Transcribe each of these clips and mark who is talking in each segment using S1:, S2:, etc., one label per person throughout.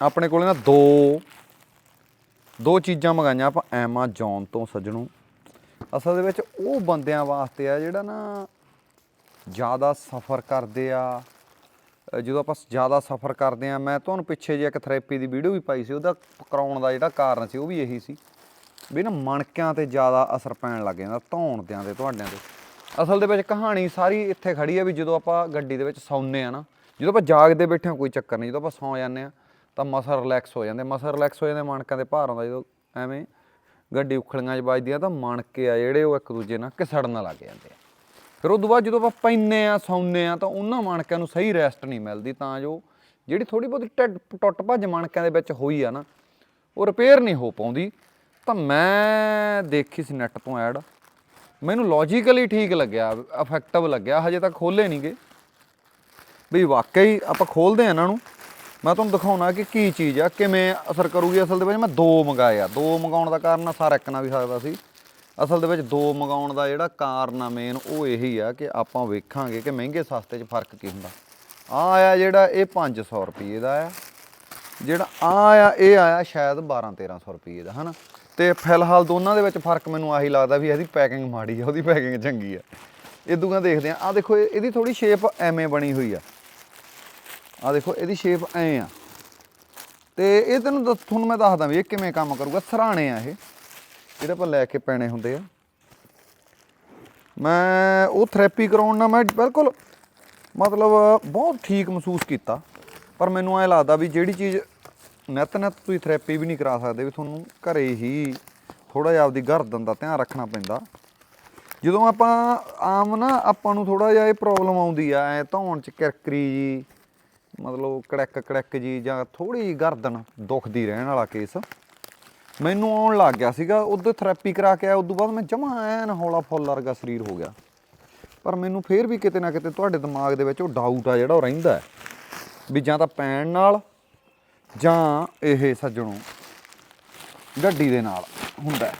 S1: ਆਪਣੇ ਕੋਲੇ ਨਾ ਦੋ ਦੋ ਚੀਜ਼ਾਂ ਮੰਗਾਈਆਂ ਆਪਾਂ ਐਮਾਜ਼ੋਨ ਤੋਂ ਸੱਜਣੋ। ਅਸਲ ਦੇ ਵਿੱਚ ਉਹ ਬੰਦਿਆਂ ਵਾਸਤੇ ਆ ਜਿਹੜਾ ਨਾ ਜ਼ਿਆਦਾ ਸਫ਼ਰ ਕਰਦੇ ਆ। ਜਦੋਂ ਆਪਾਂ ਜ਼ਿਆਦਾ ਸਫ਼ਰ ਕਰਦੇ ਆ, ਮੈਂ ਤੁਹਾਨੂੰ ਪਿੱਛੇ ਜੇ ਇੱਕ ਥੈਰੇਪੀ ਦੀ ਵੀਡੀਓ ਵੀ ਪਾਈ ਸੀ, ਉਹਦਾ ਕਰਾਉਣ ਦਾ ਜਿਹੜਾ ਕਾਰਨ ਸੀ, ਉਹ ਵੀ ਇਹੀ ਸੀ। ਵੀ ਨਾ ਮਣਕਿਆਂ ਤੇ ਜ਼ਿਆਦਾ ਅਸਰ ਪੈਣ ਲੱਗ ਜਾਂਦਾ ਧੌਣ ਦਿਆਂ ਤੇ, ਤੁਹਾਡਿਆਂ ਤੇ। ਅਸਲ ਦੇ ਵਿੱਚ ਕਹਾਣੀ ਸਾਰੀ ਇੱਥੇ ਖੜੀ ਆ ਵੀ ਜਦੋਂ ਆਪਾਂ ਗੱਡੀ ਦੇ ਵਿੱਚ ਸੌਂਦੇ ਆ ਨਾ, ਜਦੋਂ ਆਪਾਂ ਜਾਗਦੇ ਬੈਠੇ ਹਾਂ ਕੋਈ ਚੱਕਰ ਨਹੀਂ, ਜਦੋਂ ਆਪਾਂ ਸੌਂ ਜਾਂਦੇ ਆ ਤਾਂ ਮਸਲ ਰਿਲੈਕਸ ਹੋ ਜਾਂਦੇ ਮਸਲ ਰਿਲੈਕਸ ਹੋ ਜਾਂਦੇ ਮਣਕਿਆਂ ਦੇ ਭਾਰ ਆਉਂਦਾ। ਜਦੋਂ ਐਵੇਂ ਗੱਡੀ ਉਖਲੀਆਂ 'ਚ ਵੱਜਦੀਆਂ ਤਾਂ ਮਣਕੇ ਆ ਜਿਹੜੇ ਉਹ ਇੱਕ ਦੂਜੇ ਨਾਲ ਘਿਸੜਨ ਲੱਗ ਜਾਂਦੇ ਆ। ਫਿਰ ਉਦੋਂ ਬਾਅਦ ਜਦੋਂ ਆਪਾਂ ਪੈਂਦੇ ਆ, ਸੌਂਦੇ ਆ, ਤਾਂ ਉਹਨਾਂ ਮਣਕਿਆਂ ਨੂੰ ਸਹੀ ਰੈਸਟ ਨਹੀਂ ਮਿਲਦੀ। ਤਾਂ ਜੋ ਜਿਹੜੀ ਥੋੜੀ ਬਹੁਤੀ ਟੱਟ ਟੁੱਟ ਭੱਜ ਮਣਕਿਆਂ ਦੇ ਵਿੱਚ ਹੋਈ ਆ ਨਾ, ਉਹ ਰਿਪੇਅਰ ਨਹੀਂ ਹੋ ਪਾਉਂਦੀ। ਤਾਂ ਮੈਂ ਦੇਖੀ ਸੀ ਨੈਟ ਤੋਂ ਐਡ ਮੈਨੂੰ ਲੌਜੀਕਲੀ ਠੀਕ ਲੱਗਿਆ ਇਫੈਕਟਿਵ ਲੱਗਿਆ। ਹਜੇ ਤੱਕ ਖੋਲੇ ਨਹੀਂਗੇ ਵੀ ਵਾਕਈ ਆਪਾਂ ਖੋਲਦੇ ਆ ਇਹਨਾਂ ਨੂੰ। ਮੈਂ ਤੁਹਾਨੂੰ ਦਿਖਾਉਣਾ ਕਿ ਕੀ ਚੀਜ਼ ਆ, ਕਿਵੇਂ ਅਸਰ ਕਰੂਗੀ ਅਸਲ ਦੇ ਵਿੱਚ। ਮੈਂ ਦੋ ਮੰਗਾਏ ਆ। ਦੋ ਮੰਗਾਉਣ ਦਾ ਕਾਰਨ ਸਾਰਾ ਇੱਕ ਨਾ ਵੀ ਸਕਦਾ ਸੀ। ਅਸਲ ਦੇ ਵਿੱਚ ਦੋ ਮੰਗਾਉਣ ਦਾ ਜਿਹੜਾ ਕਾਰਨ ਆ ਮੇਨ ਉਹ ਇਹੀ ਆ ਕਿ ਆਪਾਂ ਵੇਖਾਂਗੇ ਕਿ ਮਹਿੰਗੇ ਸਸਤੇ 'ਚ ਫ਼ਰਕ ਕੀ ਹੁੰਦਾ। ਆ ਆਇਆ ਜਿਹੜਾ ਇਹ 500 ਰੁਪਏ ਦਾ ਆ। ਜਿਹੜਾ ਆ ਆਇਆ, ਇਹ ਆਇਆ ਸ਼ਾਇਦ 12 1300 ਰੁਪਏ ਦਾ, ਹਨਾ? ਤੇ ਫਿਲਹਾਲ ਦੋਨਾਂ ਦੇ ਵਿੱਚ ਫ਼ਰਕ ਮੈਨੂੰ ਆਹੀ ਲੱਗਦਾ ਵੀ ਇਹਦੀ ਪੈਕਿੰਗ ਮਾੜੀ ਆ, ਉਹਦੀ ਪੈਕਿੰਗ ਚੰਗੀ ਆ। ਇਹ ਦੂਆਂ ਦੇਖਦੇ ਆ। ਆ ਦੇਖੋ, ਇਹ- ਇਹਦੀ ਥੋੜੀ ਸ਼ੇਪ ਐਵੇਂ ਬਣੀ ਹੋਈ ਆ। ਆ ਦੇਖੋ, ਇਹਦੀ ਸ਼ੇਪ ਐ ਆ। ਤੇ ਇਹ ਤੈਨੂੰ ਦੱਸ- ਤੁਹਾਨੂੰ ਮੈਂ ਦੱਸਦਾ ਵੀ ਇਹ ਕਿਵੇਂ ਕੰਮ ਕਰੂਗਾ। ਸਰਾਣੇ ਆ ਇਹ। ਜਿਹੜੇ ਆਪਾਂ ਲੈ ਕੇ ਪੈਣੇ ਹੁੰਦੇ ਆ। ਮੈਂ ਉਹ ਥੈਰੇਪੀ ਕਰਾਉਣ ਨਾਲ ਮੈਂ ਬਿਲਕੁਲ ਮਤਲਬ ਬਹੁਤ ਠੀਕ ਮਹਿਸੂਸ ਕੀਤਾ। ਪਰ ਮੈਨੂੰ ਐ ਲੱਗਦਾ ਵੀ ਜਿਹੜੀ ਚੀਜ਼ ਨਿਤ ਨਿਤ ਤੁਸੀਂ ਥੈਰੇਪੀ ਵੀ ਨਹੀਂ ਕਰਾ ਸਕਦੇ ਵੀ ਤੁਹਾਨੂੰ ਘਰੇ ਹੀ ਥੋੜਾ ਜਿਹਾ ਆਪਦੀ ਗਰਦਨ ਦਾ ਧਿਆਨ ਰੱਖਣਾ ਪੈਂਦਾ। ਜਦੋਂ ਆਪਾਂ ਆਮ ਨਾ ਆਪਾਂ ਨੂੰ ਥੋੜਾ ਜਿਹਾ ਇਹ ਪ੍ਰੋਬਲਮ ਆਉਂਦੀ ਆ, ਐ ਧੌਣ ਚ ਕਿਰਕਰੀ ਜੀ ਮਤਲਬ ਕੜੈਕ ਕੜੈਕ ਜੀ ਜਾਂ ਥੋੜੀ ਜਿਹੀ ਗਰਦਨ ਦੁਖਦੀ ਰਹਿਣ ਵਾਲਾ ਕੇਸ। ਮੈਨੂੰ ਆਉਣ ਲੱਗ ਗਿਆ ਸੀਗਾ ਉਦੋਂ ਥੈਰੇਪੀ ਕਰਾ ਕੇ ਆਇਆ, ਉਦੋਂ ਬਾਅਦ ਮੈਂ ਜਮਾ ਐਨ ਹੌਲਾ ਫੁੱਲ ਵਰਗਾ ਸਰੀਰ ਹੋ ਗਿਆ। ਪਰ ਮੈਨੂੰ ਫੇਰ ਵੀ ਕਿਤੇ ਨਾ ਕਿਤੇ ਤੁਹਾਡੇ ਦਿਮਾਗ ਦੇ ਵਿੱਚ ਉਹ ਡਾਊਟ ਆ ਜਿਹੜਾ ਉਹ ਰਹਿੰਦਾ ਹੈ ਵੀ ਜਾਂ ਤਾਂ ਪੈਣ ਨਾਲ ਜਾਂ ਇਹ ਸੱਜਣੋਂ ਗੱਡੀ ਦੇ ਨਾਲ ਹੁੰਦਾ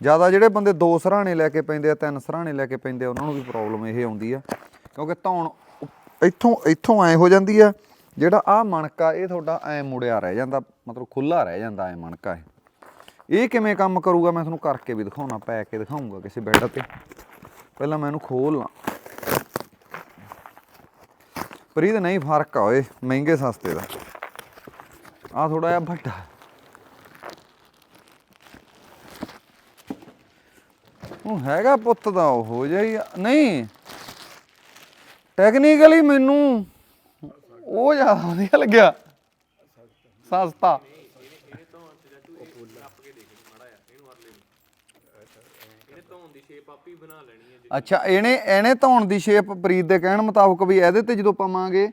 S1: ਜ਼ਿਆਦਾ ਜਿਹੜੇ ਬੰਦੇ ਦੋ ਸਰਾਣੇ ਲੈ ਕੇ ਪੈਂਦੇ ਆ, ਤਿੰਨ ਸਰਾਣੇ ਲੈ ਕੇ ਪੈਂਦੇ ਆ, ਉਹਨਾਂ ਨੂੰ ਵੀ ਪ੍ਰੋਬਲਮ ਇਹ ਆਉਂਦੀ ਆ, ਕਿਉਂਕਿ ਧੌਣ ਇੱਥੋਂ ਇੱਥੋਂ ਐ ਹੋ ਜਾਂਦੀ ਆ, ਜਿਹੜਾ ਆ ਮਣਕਾ, ਇਹ ਤੁਹਾਡਾ ਐ ਮੁੜਿਆ ਰਹਿ ਜਾਂਦਾ, ਮਤਲਬ ਖੁੱਲਾ ਰਹਿ ਜਾਂਦਾ ਐ ਮਣਕਾ ਇਹ। ਇਹ ਕਿਵੇਂ ਕੰਮ ਕਰੂਗਾ, ਮੈਂ ਤੁਹਾਨੂੰ ਕਰਕੇ ਵੀ ਦਿਖਾਉਣਾ, ਪੈ ਕੇ ਦਿਖਾਉਂਗਾ ਕਿਸੇ ਬੈੱਡ ਤੇ। ਪਹਿਲਾਂ ਮੈਂ ਇਹਨੂੰ ਖੋਲ ਲਾਂ। ਪਰ ਇਹਦਾ ਨਹੀਂ ਫ਼ਰਕ ਆ ਓਏ, ਮਹਿੰਗੇ ਸਸਤੇ ਦਾ। ਆ ਥੋੜਾ ਜਿਹਾ ਵੱਡਾ। ਉਹ ਹੈਗਾ ਪੁੱਤ ਦਾ, ਉਹ ਜਾਈ ਨਹੀਂ ਟੈਕਨੀਕਲੀ ਮੈਨੂੰ ਉਹ ਜ਼ਿਆਦਾ ਵਧੀਆ ਲੱਗਿਆ। ਸਸਤਾ। ਅੱਛਾ, ਇਹਨੇ ਇਹਨੇ ਧੌਣ ਦੀ ਸ਼ੇਪ ਪ੍ਰੀਤ ਦੇ ਕਹਿਣ ਮੁਤਾਬਕ ਵੀ ਇਹਦੇ ਤੇ ਜਦੋਂ ਪਾਵਾਂਗੇ,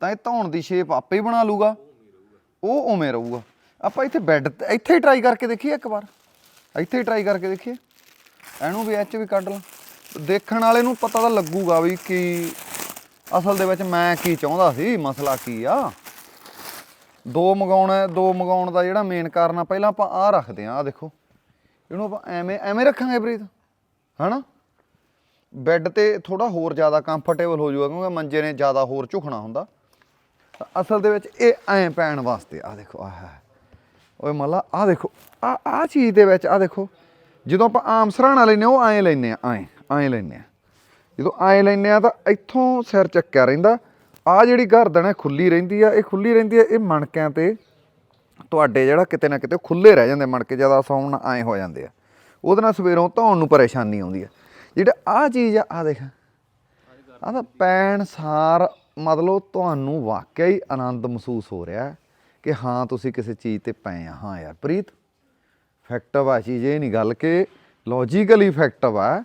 S1: ਤਾਂ ਇਹ ਧੌਣ ਦੀ ਸ਼ੇਪ ਆਪੇ ਹੀ ਬਣਾ ਲੂਗਾ ਉਹ ਉਵੇਂ ਰਹੂਗਾ। ਆਪਾਂ ਇੱਥੇ ਬੈੱਡ ਇੱਥੇ ਹੀ ਟਰਾਈ ਕਰਕੇ ਦੇਖੀਏ ਇੱਕ ਵਾਰ। ਇੱਥੇ ਹੀ ਟਰਾਈ ਕਰਕੇ ਦੇਖੀਏ। ਇਹਨੂੰ ਵੀ ਐਚ ਵੀ ਕੱਢ ਲਾਂ। ਦੇਖਣ ਵਾਲੇ ਨੂੰ ਪਤਾ ਤਾਂ ਲੱਗੂਗਾ ਵੀ ਕੀ ਅਸਲ ਦੇ ਵਿੱਚ ਮੈਂ ਕੀ ਚਾਹੁੰਦਾ ਸੀ, ਮਸਲਾ ਕੀ ਆ? ਦੋ ਮਗਾਉਣਾ, ਦੋ ਮਗਾਉਣ ਦਾ ਜਿਹੜਾ ਮੇਨ ਕਾਰਨ ਆ, ਪਹਿਲਾਂ ਆਪਾਂ ਆਹ ਰੱਖਦੇ ਆ ਆ ਦੇਖੋ। ਇਹਨੂੰ ਆਪਾਂ ਐਵੇਂ ਐਵੇਂ ਰੱਖਾਂਗੇ ਪ੍ਰੀਤ, ਹਨਾ? ਬੈੱਡ ਤੇ ਥੋੜਾ ਹੋਰ ਜ਼ਿਆਦਾ ਕੰਫਰਟੇਬਲ ਹੋ ਜਾਊਗਾ, ਕਿਉਂਕਿ ਮੰਜੇ ਨੇ ਜ਼ਿਆਦਾ ਹੋਰ ਝੁਕਣਾ ਹੁੰਦਾ। ਤਾਂ ਅਸਲ ਦੇ ਵਿੱਚ ਇਹ ਐਂ ਪੈਣ ਵਾਸਤੇ ਆ ਦੇਖੋ, ਆਹ ਓਏ ਮੱਲਾ ਆ ਦੇਖੋ ਆ ਆ ਚੀਜ਼ ਦੇ ਵਿੱਚ ਆ ਦੇਖੋ। ਜਦੋਂ ਆਪਾਂ ਆਮ ਸਰਾਣਾ ਲੈਨੇ ਉਹ ਐਂ ਲੈਨੇ ਆ ਐਂ ਐਂ ਲੈਨੇ ਆ ਜਦੋਂ ਐਂ ਲੈਨੇ ਆ ਤਾਂ ਇੱਥੋਂ ਸਿਰ ਚੱਕਿਆ ਰਹਿੰਦਾ। ਆ ਜਿਹੜੀ ਗਰਦਨ ਹੈ, ਖੁੱਲੀ ਰਹਿੰਦੀ ਆ। ਇਹ ਖੁੱਲੀ ਰਹਿੰਦੀ ਆ, ਇਹ ਮਣਕਿਆਂ ਤੇ ਤੁਹਾਡੇ ਜਿਹੜਾ ਕਿਤੇ ਨਾ ਕਿਤੇ ਖੁੱਲੇ ਰਹਿ ਜਾਂਦੇ ਮਣਕੇ ਜ਼ਿਆਦਾ ਸੌਣ ਐਂ ਹੋ ਜਾਂਦੇ ਆ। ਉਹਦੇ ਨਾਲ ਸਵੇਰੋਂ ਧੌਣ ਨੂੰ ਪਰੇਸ਼ਾਨੀ ਆਉਂਦੀ ਆ। ਜਿਹੜਾ ਆ ਚੀਜ਼ ਆ ਆ ਦੇਖ। ਆ ਤਾਂ ਪੈਣ ਸਾਰ ਮਤਲਬ ਤੁਹਾਨੂੰ ਵਾਕਿਆ ਹੀ ਆਨੰਦ ਮਹਿਸੂਸ ਹੋ ਰਿਹਾ ਕਿ ਹਾਂ, ਤੁਸੀਂ ਕਿਸੇ ਚੀਜ਼ ਤੇ ਪਏ ਆ। ਹਾਂ ਯਾਰ, ਪ੍ਰੀਤ ਫੈਕਟਿਵ ਆ ਚੀਜ਼ ਇਹ ਨਹੀਂ ਗੱਲ ਕਿ ਲੌਜੀਕਲੀ ਫੈਕਟਿਵ ਆ।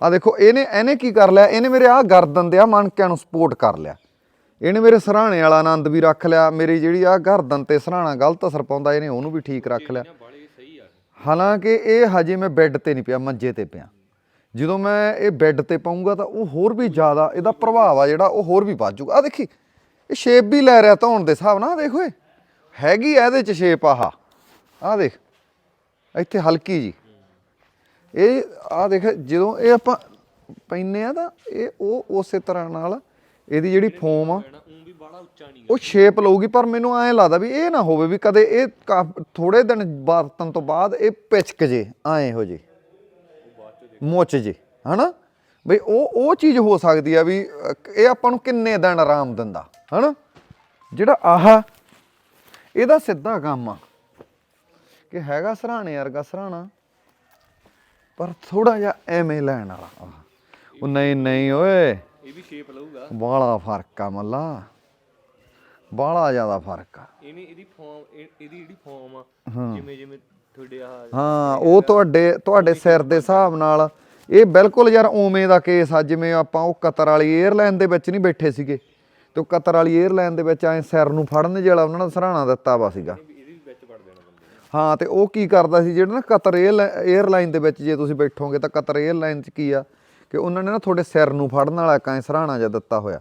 S1: ਆ ਦੇਖੋ, ਇਹਨੇ ਇਹਨੇ ਕੀ ਕਰ ਲਿਆ? ਇਹਨੇ ਮੇਰੇ ਆ ਗਰਦਨ ਦੇ ਆ ਮਣਕਿਆਂ ਨੂੰ ਸਪੋਰਟ ਕਰ ਲਿਆ। ਇਹਨੇ ਮੇਰੇ ਸਰਾਣੇ ਵਾਲਾ ਆਨੰਦ ਵੀ ਰੱਖ ਲਿਆ। ਮੇਰੀ ਜਿਹੜੀ ਆ ਗਰਦਨ ਤੇ ਸਰਾਣਾ ਗਲਤ ਅਸਰ ਪਾਉਂਦਾ, ਇਹਨੇ ਉਹਨੂੰ ਵੀ ਠੀਕ ਰੱਖ ਲਿਆ। ਹਾਲਾਂਕਿ ਇਹ ਹਜੇ ਮੈਂ ਬੈੱਡ ਤੇ ਨਹੀਂ ਪਿਆ, ਮੰਜੇ ਤੇ ਪਿਆ। ਜਦੋਂ ਮੈਂ ਇਹ ਬੈੱਡ ਤੇ ਪਾਉਂਗਾ ਤਾਂ ਉਹ ਹੋਰ ਵੀ ਜ਼ਿਆਦਾ, ਇਹਦਾ ਪ੍ਰਭਾਵ ਆ ਜਿਹੜਾ, ਉਹ ਹੋਰ ਵੀ ਵੱਧ ਜਾਊਗਾ। ਆ ਦੇਖੀ, ਇਹ ਸ਼ੇਪ ਵੀ ਲੈ ਰਿਹਾ ਧੌਣ ਦੇ ਹਿਸਾਬ ਨਾਲ ਦੇਖੋ ਇਹ। ਹੈਗੀ ਆ ਇਹਦੇ ਚ ਸ਼ੇਪ ਆਹ। ਆ ਦੇਖ, ਇੱਥੇ ਹਲਕੀ ਜੀ। ਇਹ ਆ ਦੇਖ ਜਦੋਂ ਇਹ ਆਪਾਂ ਪੈਨੇ ਆ ਤਾਂ ਇਹ ਉਹ ਉਸੇ ਤਰ੍ਹਾਂ ਨਾਲ ਇਹਦੀ ਜਿਹੜੀ ਫੋਮ ਆ ਉਹ ਸ਼ੇਪ ਲਊਗੀ ਪਰ ਮੈਨੂੰ ਐਂ ਲੱਗਦਾ ਵੀ ਇਹ ਨਾ ਹੋਵੇ ਵੀ ਕਦੇ ਇਹ ਥੋੜੇ ਦਿਨ ਵਰਤਨ ਤੋਂ ਬਾਅਦ ਇਹ ਪਿਚਕ ਜੇ ਐਂ ਹੋ ਜੇ ਮੁੱਚ ਜੇ ਹਨਾ? ਬਈ ਉਹ ਉਹ ਚੀਜ਼ ਹੋ ਸਕਦੀ ਆ ਵੀ ਇਹ ਆਪਾਂ ਨੂੰ ਕਿੰਨੇ ਦਿਨ ਆਰਾਮ ਦਿੰਦਾ ਹਨਾ? ਜਿਹੜਾ ਆਹ ਇਹਦਾ ਸਿੱਧਾ ਕੰਮ ਆ। ਕਿ ਹੈਗਾ ਸਰਾਣੇ ਵਰਗਾ ਸਰਾਣਾ। ਪਰ ਥੋੜਾ ਜਿਹਾ ਐਵੇਂ ਲੈਣ ਵਾਲਾ। ਉਹ ਨਹੀਂ ਨਹੀਂ ਓਏ।
S2: ਇਹ ਵੀ ਸ਼ੇਪ ਲਊਗਾ।
S1: ਬਾਲਾ ਫ਼ਰਕ ਆ ਮੱਲਾ। ਬਾਲਾ ਜ਼ਿਆਦਾ ਫ਼ਰਕ ਆ।
S2: ਇਹਨੇ ਇਹਦੀ ਫਾਰਮ ਇਹਦੀ ਜਿਹੜੀ ਫਾਰਮ ਆ ਜਿਵੇਂ ਜਿਵੇਂ ਤੁਹਾਡੇ ਆ
S1: ਹਾਂ ਉਹ ਤੁਹਾਡੇ ਤੁਹਾਡੇ ਸਿਰ ਦੇ ਹਿਸਾਬ ਨਾਲ ਇਹ ਬਿਲਕੁਲ ਯਾਰ ਉਵੇਂ ਦਾ ਕੇਸ ਆ ਜਿਵੇਂ ਆਪਾਂ ਉਹ ਕਤਰ ਵਾਲੀ 에ਅਰਲਾਈਨ ਦੇ ਵਿੱਚ ਨਹੀਂ ਬੈਠੇ ਸੀਗੇ। ਤੇ ਉਹ ਕਤਰ ਵਾਲੀ 에ਅਰਲਾਈਨ ਦੇ ਵਿੱਚ ਐ ਸਿਰ ਨੂੰ ਫੜਨ ਜਿਹੜਾ ਉਹਨਾਂ ਨੇ ਸਰਾਣਾ ਦਿੱਤਾ ਵਾ ਸੀਗਾ
S2: ਇਹਦੇ ਵੀ ਵਿੱਚ ਵੜ ਦੇਣਾ ਬੰਦੇ ਨੇ
S1: ਹਾਂ, ਤੇ ਉਹ ਕੀ ਕਰਦਾ ਸੀ, ਜਿਹੜਾ ਨਾ ਕਤਰ 에ਅਰਲਾਈਨ ਦੇ ਵਿੱਚ ਜੇ ਤੁਸੀਂ ਬੈਠੋਗੇ ਤਾਂ ਕਤਰ 에ਅਰਲਾਈਨ 'ਚ ਕੀ ਆ ਕਿ ਉਹਨਾਂ ਨੇ ਨਾ ਤੁਹਾਡੇ ਸਿਰ ਨੂੰ ਫੜਨ ਵਾਲਾ ਕਾਂ ਸਰਾਣਾ ਜਿਹਾ ਦਿੱਤਾ ਹੋਇਆ।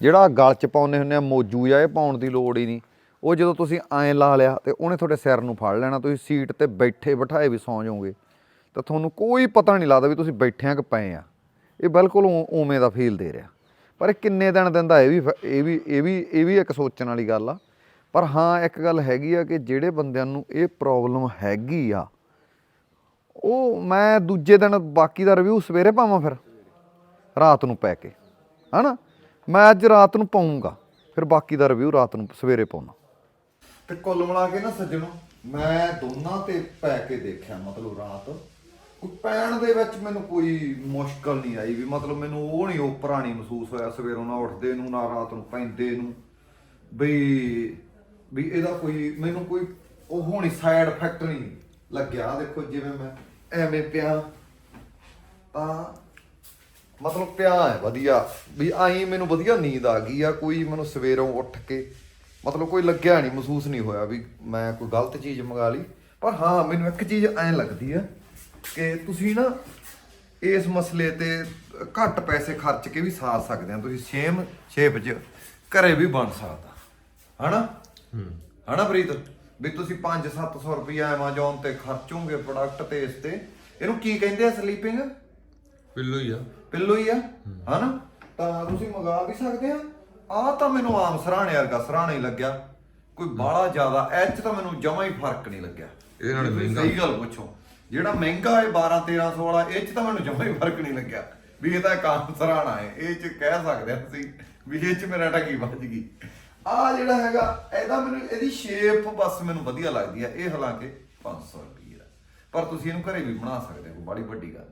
S1: ਜਿਹੜਾ ਗਲ 'ਚ ਪਾਉਨੇ ਹੁੰਦੇ ਆ, ਮੋਜੂ ਜਾਂ ਇਹ ਪਾਉਣ ਦੀ ਲੋੜ ਹੀ ਨਹੀਂ। ਉਹ ਜਦੋਂ ਤੁਸੀਂ ਐਂ ਲਾ ਲਿਆ ਤੇ ਉਹਨੇ ਤੁਹਾਡੇ ਸਿਰ ਨੂੰ ਫੜ ਲੈਣਾ, ਤੁਸੀਂ ਸੀਟ ਤੇ ਬੈਠੇ ਬਿਠਾਏ ਵੀ ਸੌਂ ਜਾਓਗੇ। ਤਾਂ ਤੁਹਾਨੂੰ ਕੋਈ ਪਤਾ ਨਹੀਂ ਲੱਗਦਾ ਵੀ ਤੁਸੀਂ ਬੈਠਿਆਂ ਕਿ ਪਏ ਆ। ਇਹ ਬਿਲਕੁਲ ਉ- ਉਵੇਂ ਦਾ ਫੀਲ ਦੇ ਰਿਹਾ। ਪਰ ਇਹ ਕਿੰਨੇ ਦਿਨ ਦਿੰਦਾ, ਇਹ ਵੀ ਫ- ਇਹ ਵੀ ਇਹ ਵੀ ਇਹ ਵੀ ਇੱਕ ਸੋਚਣ ਵਾਲੀ ਗੱਲ ਆ। ਪਰ ਹਾਂ, ਇੱਕ ਗੱਲ ਹੈਗੀ ਆ ਕਿ ਜਿਹੜੇ ਬੰਦਿਆਂ ਨੂੰ ਇਹ ਪ੍ਰੋਬਲਮ ਹੈਗੀ ਆ, ਉਹ ਮੈਂ ਦੂਜੇ ਦਿਨ ਬਾਕੀ ਦਾ ਰਿਵਿਊ ਸਵੇਰੇ ਪਾਵਾਂ ਫਿਰ, ਰਾਤ ਨੂੰ ਪੈ ਕੇ, ਹਨਾ? ਮੈਂ ਅੱਜ ਰਾਤ ਨੂੰ ਪਾਉਂਗਾ, ਫਿਰ ਬਾਕੀ ਦਾ ਰਿਵਿਊ ਰਾਤ ਨੂੰ ਸਵੇਰੇ ਪਾਉਣਾ। ਤੇ ਕੁੱਲ ਮਿਲਾ ਕੇ ਨਾ ਸੱਜਣੋ, ਮੈਂ ਦੋਨਾਂ ਤੇ ਪੈ ਕੇ ਦੇਖਿਆ, ਮਤਲਬ ਰਾਤ। ਕੋਈ ਪੈਣ ਦੇ ਵਿੱਚ ਮੈਨੂੰ ਕੋਈ ਮੁਸ਼ਕਲ ਨਹੀਂ ਆਈ ਵੀ, ਮਤਲਬ ਮੈਨੂੰ ਉਹ ਨਹੀਂ, ਉਹ ਪੁਰਾਣੀ ਮਹਿਸੂਸ ਹੋਇਆ, ਸਵੇਰੋਂ ਨਾ ਉੱਠਦੇ ਨੂੰ, ਨਾ ਰਾਤ ਨੂੰ ਪੈਂਦੇ ਨੂੰ, ਬਈ ਵੀ ਇਹਦਾ ਕੋਈ, ਮੈਨੂੰ ਕੋਈ ਉਹ ਹੋਣੀ ਸਾਈਡ ਇਫੈਕਟ ਨਹੀਂ ਲੱਗਿਆ। ਦੇਖੋ ਜਿਵੇਂ ਮੈਂ ਐਵੇਂ ਪਿਆ। ਤਾਂ ਮਤਲਬ ਪਿਆ ਹੈ, ਵਧੀਆ। ਵੀ ਆਈ ਮੈਨੂੰ ਵਧੀਆ ਨੀਂਦ ਆ ਗਈ ਆ, ਕੋਈ ਮੈਨੂੰ ਸਵੇਰੋਂ ਉੱਠ ਕੇ ਮਤਲਬ ਕੋਈ ਲੱਗਿਆ ਨਹੀਂ, ਮਹਿਸੂਸ ਨਹੀਂ ਹੋਇਆ ਵੀ ਮੈਂ ਕੋਈ ਗਲਤ ਚੀਜ਼ ਮੰਗਾ ਲਈ। ਪਰ ਹਾਂ, ਮੈਨੂੰ ਇੱਕ ਚੀਜ਼ ਐਂ ਲੱਗਦੀ ਆ ਕਿ ਤੁਸੀਂ ਨਾ ਇਸ ਮਸਲੇ ਤੇ ਘੱਟ ਪੈਸੇ ਖਰਚ ਕੇ ਵੀ ਸਾਰ ਸਕਦੇ ਆ। ਤੁਸੀਂ ਸੇਮ ਸ਼ੇਪ 'ਚ ਘਰੇ ਵੀ ਬਣ ਸਕਦਾ। ਹਨਾ? ਹਨਾ ਪ੍ਰੀਤ? ਵੀ ਤੁਸੀਂ 5-700 ਰੁਪਇਆ Amazon ਤੇ ਖਰਚੋਗੇ ਪ੍ਰੋਡਕਟ ਤੇ ਇਸ ਤੇ। ਇਹਨੂੰ ਕੀ ਕਹਿੰਦੇ ਆ ਸਲੀਪਿੰਗ
S3: ਪਿੱਲੋ ਹੀ ਆ।
S1: ਪਿੱਲੋ ਹੀ ਆ? ਹਨਾ? ਤਾਂ ਤੁਸੀਂ ਮੰਗਾ ਵੀ ਸਕਦੇ ਆ। ਆ ਤਾਂ ਮੈਨੂੰ ਆਮ ਸਰਾਣੇ ਵਰਗਾ ਸਰਾਣਾ ਹੀ ਲੱਗਿਆ। ਕੋਈ ਬਾਹਲਾ ਜ਼ਿਆਦਾ ਇਹ 'ਚ ਤਾਂ ਮੈਨੂੰ ਜਮਾ ਹੀ ਫ਼ਰਕ ਨਹੀਂ ਲੱਗਿਆ।
S3: ਇਹਦੇ ਨਾਲ ਮਹਿੰਗਾ।
S1: ਸਹੀ ਗੱਲ ਪੁੱਛੋ। ਜਿਹੜਾ ਮਹਿੰਗਾ ਹੈ 12 1300 ਵਾਲਾ ਇਹ 'ਚ ਤਾਂ ਮੈਨੂੰ ਜਮਾ ਹੀ ਫ਼ਰਕ ਨਹੀਂ ਲੱਗਿਆ। ਵੀ ਇਹ ਤਾਂ ਇੱਕ ਆਮ ਸਰਾਣਾ ਹੈ। ਇਹ 'ਚ ਕਹਿ ਸਕਦੇ ਆ ਤੁਸੀਂ ਵੀ ਇਹ 'ਚ ਮੇਰਾ ਟਕੀ ਵੱਜ ਗਈ। ਆ ਜਿਹੜਾ ਹੈਗਾ, ਇਹਦਾ ਮੈਨੂੰ, ਇਹਦੀ ਸ਼ੇਪ ਬਸ ਮੈਨੂੰ ਵਧੀਆ ਲੱਗਦੀ ਹੈ ਇਹ ਹਾਲਾਂਕਿ 500 ਰੁਪਏ ਦਾ। ਪਰ ਤੁਸੀਂ ਇਹਨੂੰ ਘਰੇ ਵੀ ਬਣਾ ਸਕਦੇ ਹੋ ਬਾੜੀ ਵੱਡੀ ਗੱਲ।